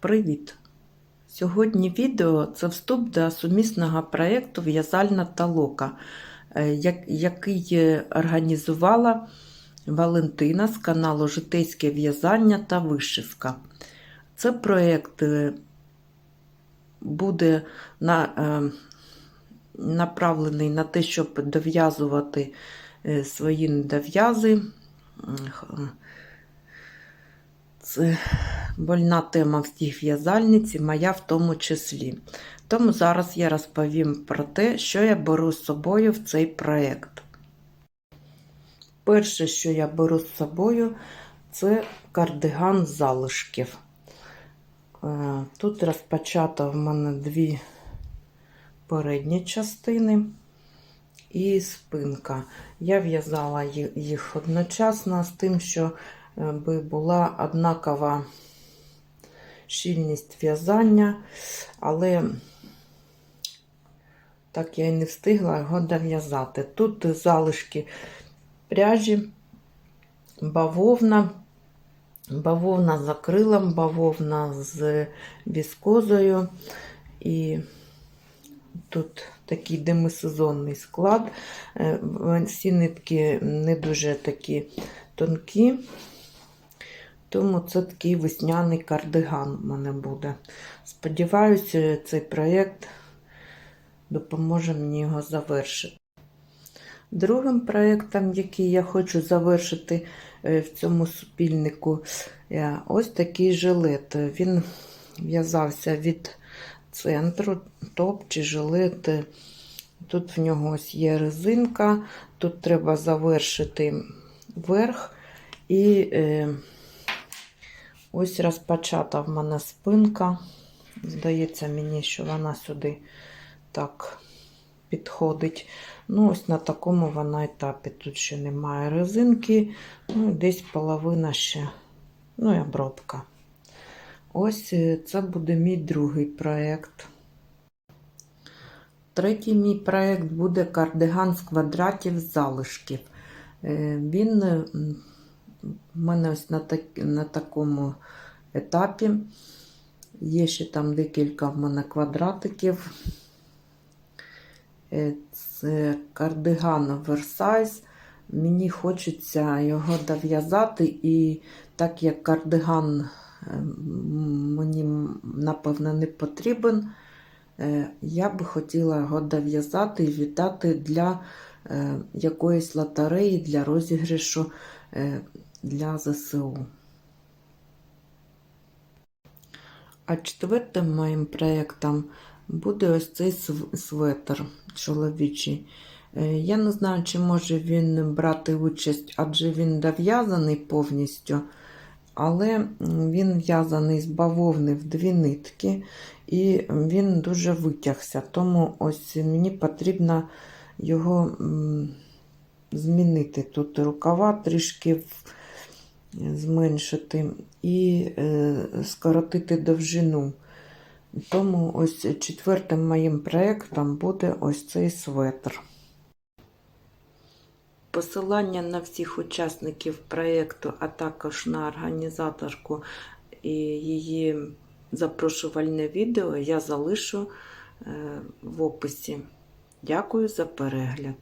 Привіт! Сьогодні відео це вступ до сумісного проєкту В'язальна толока, е, який організувала Валентина з каналу Житейське в'язання та вишивка. Це проєкт е, буде на, е, направлений на те, щоб дов'язувати свої недов'язи. Це больна тема всіх в'язальниць, моя в тому числі. Тому зараз я розповім про те, що я беру з собою в цей проєкт. Перше, що я беру з собою, це кардиган залишків. Е, Тут розпочато в мене дві передні частини і спинка. Я в'язала їх одночасно з тим, що е, би була однакова щільність в'язання, але так я і не встигла його дов'язати. Тут залишки пряжі, бавовна, бавовна з акрилом, бавовна з віскозою. І тут такий демисезонний склад. Е, Всі нитки не дуже такі тонкі. Тому це такий весняний кардиган у мене буде. Сподіваюся, цей проєкт допоможе мені його завершити. Другим проєктом, який я хочу завершити е, в цьому супільнику, е, ось такий жилет. Він в'язався від центру, топ чи жилет. Тут в нього ось є резинка, тут треба завершити верх і е, ось розпочата в мене спинка. Здається мені, що вона сюди так підходить. Ну, ось на такому вона етапі. Тут ще немає резинки, ну і десь половина ще, ну і обробка. Ось е, це буде мій другий проєкт. Третій мій проєкт буде кардиган з квадратів залишків. Е, Він в мене ось на, так, на такому етапі. Є ще там декілька в мене квадратиків. Е, Це кардиган Versailles. Мені хочеться його дов'язати, і так як кардиган е, мені, напевно, не потрібен, е, я би хотіла його дов'язати і віддати для якоїсь лотереї, для розіграшу е, для ЗСУ. А четвертим моїм проєктом буде ось цей св- светр чоловічий. Е, Я не знаю, чи може він брати участь, адже він дов'язаний повністю, але він в'язаний з бавовни в дві нитки, і він дуже витягся. Тому ось мені потрібно його змінити. Тут рукава трішки зменшити і е, скоротити довжину. Тому ось четвертим моїм проєктом буде ось цей светр. Посилання на всіх учасників проєкту, а також на організаторку і її запрошувальне відео я залишу е, в описі. Дякую за перегляд.